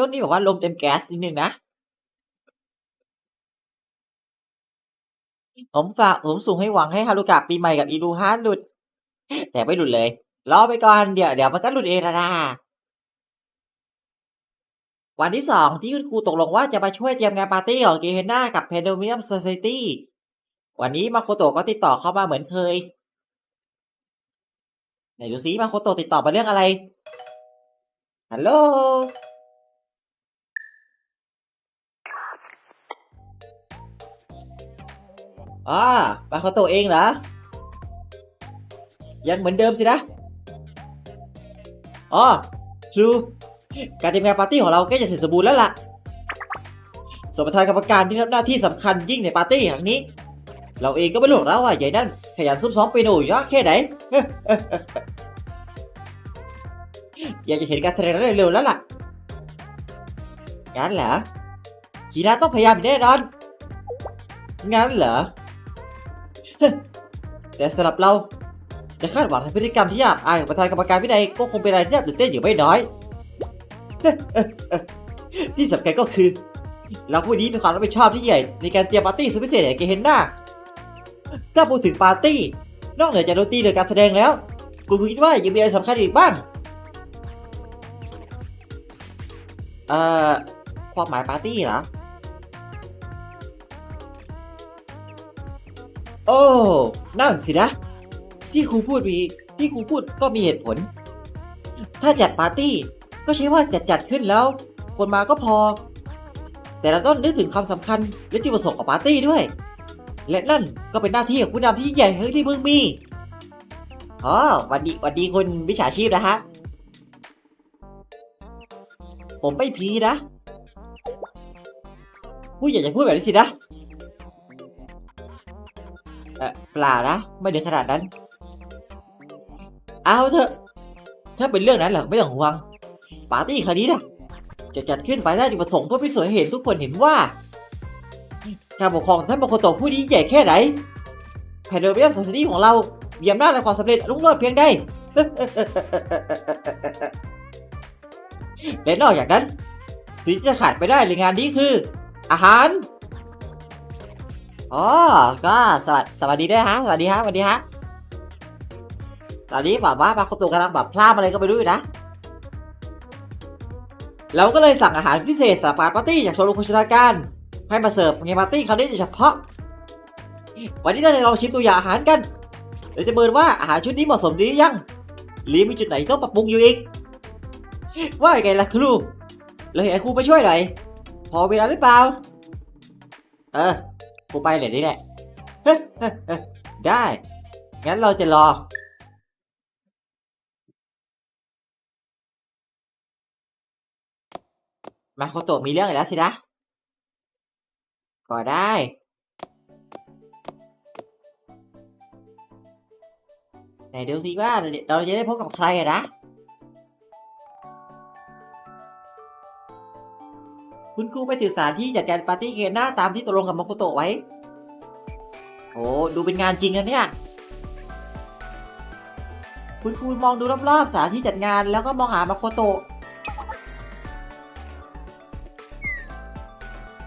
ช่วงนี้บอกว่าลมเต็มแก๊สนิดนึงนะ ผมฝากผมสูงให้หวังให้ฮารุกะปีใหม่กับอีรูฮานหลุด แต่ไม่หลุดเลย รอไปก่อนเดี๋ยวเดี๋ยวมันก็หลุดเองนะนะวันที่สองที่คุณครูตกลงว่าจะมาช่วยเตรียมงานปาร์ตี้ของเกเฮน่ากับเพนโดเมียม o c i ตี้วันนี้มาโคโตก็ติดต่อเข้ามาเหมือนเคยไหนดูซิมาโคโตติดต่อมาเรื่องอะไรฮัลโหล อ่ามาโคโตเองเหรอ ยังเหมือนเดิมสินะ อ๋อครูการเตรียมงานปาร์ตี้ของเราใกล้จะเสร็จสมบูรณ์แล้วล่ะสมประธานกรรมการที่รับหน้าที่สำคัญยิ่งในปาร์ตี้ครั้งนี้ เราเองก็ไม่หรอกนะว่าใหญ่นั่นขยันซุ่มซ้อมเปียโนอยู่นะแค่ไหน อยากจะเห็นการแสดงนั้นเร็วๆแล้วล่ะงั้นเหรอคีนาต้องพยายามแน่นอน งั้นเหรอ แต่สำหรับเราจะคาดหวังในพฤติกรรมที่ยากอายของประธานกรรมการวินัยก็คงเป็นอะไรที่น่าตื่นเต้นอยู่ไม่น้อย ที่สำคัญก็คือเราผู้นี้มีความรับผิดชอบที่ใหญ่ในการเตรียมปาร์ตี้สุดพิเศษแห่งเกเฮนนาถ้าพูดถึงปาร์ตี้ นอกเหนือจากดนตรีหรือการแสดงแล้วกูคิดว่ายังมีอะไรสำคัญอีกบ้างเอ่อความหมายปาร์ตี้เหรอ โอ้นั่นสินะ ที่ครูพูดมีที่ครูพูดก็มีเหตุผล ถ้าจัดปาร์ตี้ก็ใช่ว่าจัดจัดขึ้นแล้ว คนมาก็พอ แต่เราต้องนึกถึงความสำคัญและจุดประสงค์ของปาร์ตี้ด้วย และนั่นก็เป็นหน้าที่ของผู้นำที่ยิ่งใหญ่ที่เพิ่งมีอ๋อวันดีวันดีคุณวิชาชีพนะฮะ ผมไม่พีนะผู้ใหญ่จะพูดแบบนี้สินะ เออเปล่านะ ไม่ถึงขนาดนั้น เอาเถอะ ถ้าเป็นเรื่องนั้นเหรอไม่ต้องห่วง ปาร์ตี้ครั้งนี้นะจะจัดขึ้นภายใต้จุดประสงค์เพื่อพิสูจน์ให้เห็นทุกคนเห็นว่าการปกครองท่านโมโคโตะผู้นี้ใหญ่แค่ไหนแผ่นโดเรียมสันติของเรามีอำนาและความสำเร็จรุ่งโรจน์เพียงใดและนอกจากนั้นสิ่งที่จะขาดไปได้ในงานนี้คือ อาหาร อ๋อก็สวัสสวัสดีด้วยฮะสวัสดีฮะสวัสดีฮะตอนนี้แบบว่ามาโคโตะกำลังแบบพลาดอะไรก็ไม่รู้อยู่นะเราก็เลยสั่งอาหารพิเศษสำหรับปาร์ตี้จากโชว์รูมโภชนาการให้มาเสิร์ฟในปาร์ตี้ครั้งนี้โดยเฉพาะ วันนี้เราจะลองชิมตัวอย่างอาหารกันเดี๋ยวจะเบิร์ว่าอาหารชุดนี้เหมาะสมดีหรือยังหรือมีจุดไหนต้องปรับปรุงอยู่อีกว่าไงล่ะครูเราอยากให้ครูไปช่วยหน่อยพอเวลาหรือเปล่า เออ ครูไปเดี๋ยวนี้แหละ ได้ งั้นเราจะรอ มาโคโตะมีเรื่องอีกแล้วสินะ ก็ได้ ไหนดูสิว่าเราจะได้พบกับใครอะนะ คุณครูไปถือสถานที่จัดการปาร์ตี้เกนหน้าตามที่ตกลงกับมาโคโตะไว้ โอ้ดูเป็นงานจริงนะเนี่ย คุณครูมองดูรอบๆสถานที่จัดงานแล้วก็มองหามาโคโตะ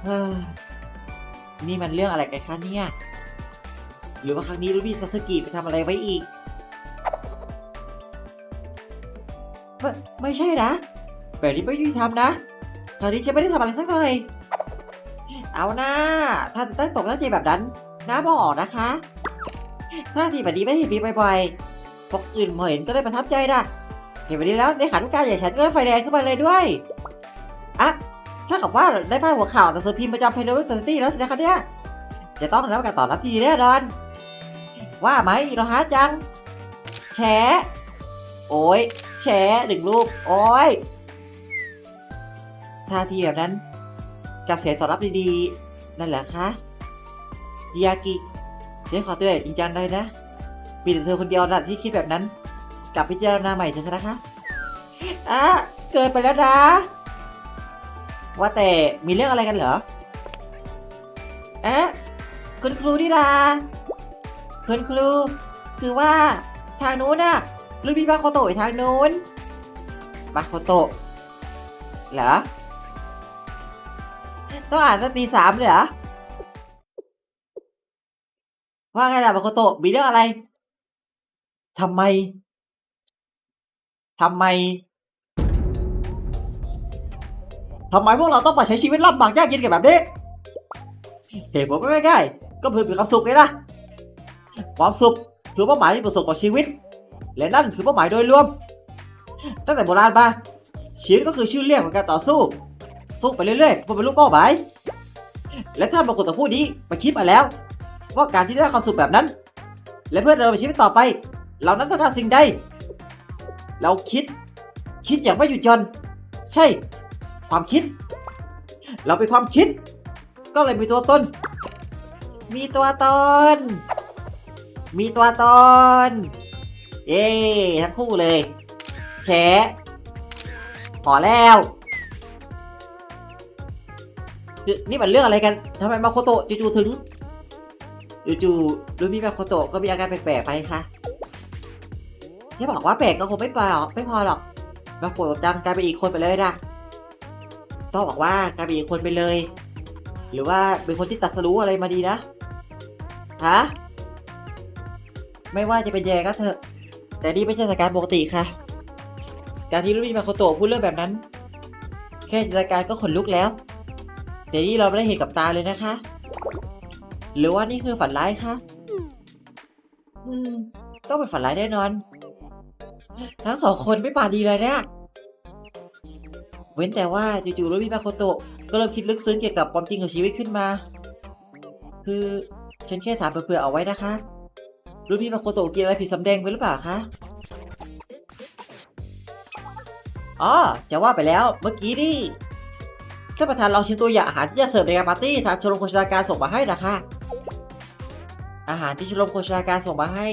เฮ้ยนี่มันเรื่องอะไรกันคะเนี่ย หรือว่าครั้งนี้รูบี้ซาสึกิไปทำอะไรไว้อีก ไม่ไม่ใช่นะ แบบนี้ไม่ยุติธรรมนะ คราวนี้จะไม่ได้ทำอะไรสักหน่อย เอาหน้า ถ้าจะตั้งตกตั้งใจแบบนั้นน้าบอกนะคะ ถ้าทีแบบนี้ไม่เห็นมีบ่อยๆพวกอื่นพอเห็นก็ได้ประทับใจนะเห็นแบบนี้แล้วในขันการใหญ่ฉันก็ได้ไฟแดงขึ้นมาเลยด้วย อะถ้ากับว่าได้พาดหัวข่าวหนังสือพิมพ์ประจำเพนเดอร์ซิตี้แล้วสินะคะเนี่ย จะต้องรับการตอบรับที่ดีแน่นอน ว่าไหมอิโรฮะจัง แฉ โอ้ยแฉหนึ่งรูป โอ้ย ท่าทีแบบนั้นกับเสียงตอบรับดีๆ นั่นแหละคะจิยากิเสียขอเตือนจริงจังเลยนะมีแต่เธอคนเดียวนะที่คิดแบบนั้น กลับพิจารณาใหม่เถอะนะคะอะเกินไปแล้วนะ ว่าแต่มีเรื่องอะไรกันเหรอเอ๊ะคุณครูนี่ลาคุณครู คือว่าทางนู้นน่ะรุ่นพี่มาโคโตะทางนู้นมาโคโตะเหรอ ต้องอ่านตั้งตีสามเลยเหรอ ว่าไงล่ะมาโคโตะมีเรื่องอะไร ทำไม ทำไม ทำไมพวกเราต้องมาใช้ชีวิตลำบากยากเย็นกันแบบนี้ เหตุผลง่ายๆก็เพื่อมีความสุขไงล่ะ ความสุขคือเป้าหมายที่ประสบกับชีวิต และนั่นคือเป้าหมายโดยรวม ตั้งแต่โบราณมาชีวิตก็คือชื่อเรียกของการต่อสู้ สู้ไปเรื่อยๆเพื่อเป็นรูปเป้าหมายและท่านบางคนต่อผู้นี้มาคิดมาแล้ว ว่าการที่ได้ความสุขแบบนั้น และเพื่อเดินไปชีวิตต่อไป เรานั้นต้องการสิ่งใด เราคิด คิดอย่างไม่หยุดหย่อน ใช่ ความคิด เราเป็นความคิด ก็เลยมีตัวตน มีตัวตน มีตัวตน เย้ทั้งคู่เลยแฉพอแล้ว นี่มันเรื่องอะไรกันทำไมมาโคโตะจู่ๆถึงจู่ๆดูมีมาโคโตะก็มีอาการแปลกๆไปค่ะที่บอกว่าแปลกก็คงไม่พอหรอกไม่พอหรอกมาโคโตะจังกลายเป็นอีกคนไปเลยนะต้องบอกว่ากลายเป็นอีกคนไปเลย หรือว่าเป็นคนที่ตัดสรู้อะไรมาดีนะฮะไม่ว่าจะเป็นแย่ก็เถอะ แต่นี่ไม่ใช่สถานการณ์ปกติค่ะ การที่รุ่นพี่มาโคโตะพูดเรื่องแบบนั้น แค่จินตนาการก็ขนลุกแล้ว แต่นี่เราไม่ได้เห็นกับตาเลยนะคะ หรือว่านี่คือฝันร้ายคะอืมต้องเป็นฝันร้ายแน่นอน ทั้งสองคนไม่ปาดีเลยเนี่ยเว้นแต่ว่าจู่ๆรุ่นพี่มาโคโตะก็เริ่มคิดลึกซึ้งเกี่ยวกับความจริงของชีวิตขึ้นมา คือฉันแค่ถามเผื่อๆเอาไว้นะคะรุ่นพี่มาโคโตะกินอะไรผิดสำแดงไปหรือเปล่าคะอ๋อจะว่าไปแล้วเมื่อกี้นี่ ท่านประธานลองชิมตัวอย่างอาหารที่จะเสิร์ฟในงานปาร์ตี้ทางชมรมโภชนาการส่งมาให้นะคะ อาหารที่ชมรมโภชนาการส่งมาให้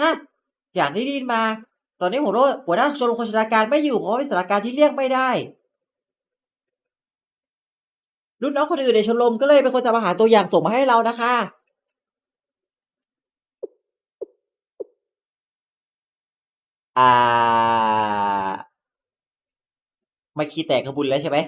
ฮะอย่างที่ได้ยินมา ตอนนี้หัวโนหัวหน้าชมรมโภชนาการไม่อยู่เพราะว่าเป็นสถานการณ์ที่เลี่ยงไม่ได้รุ่นน้องคนอื่นในชมรมก็เลยเป็นคนทำอาหารตัวอย่างส่งมาให้เรานะคะ อ่า ไม่ขี้แตกกระบุญแล้วใช่ไหม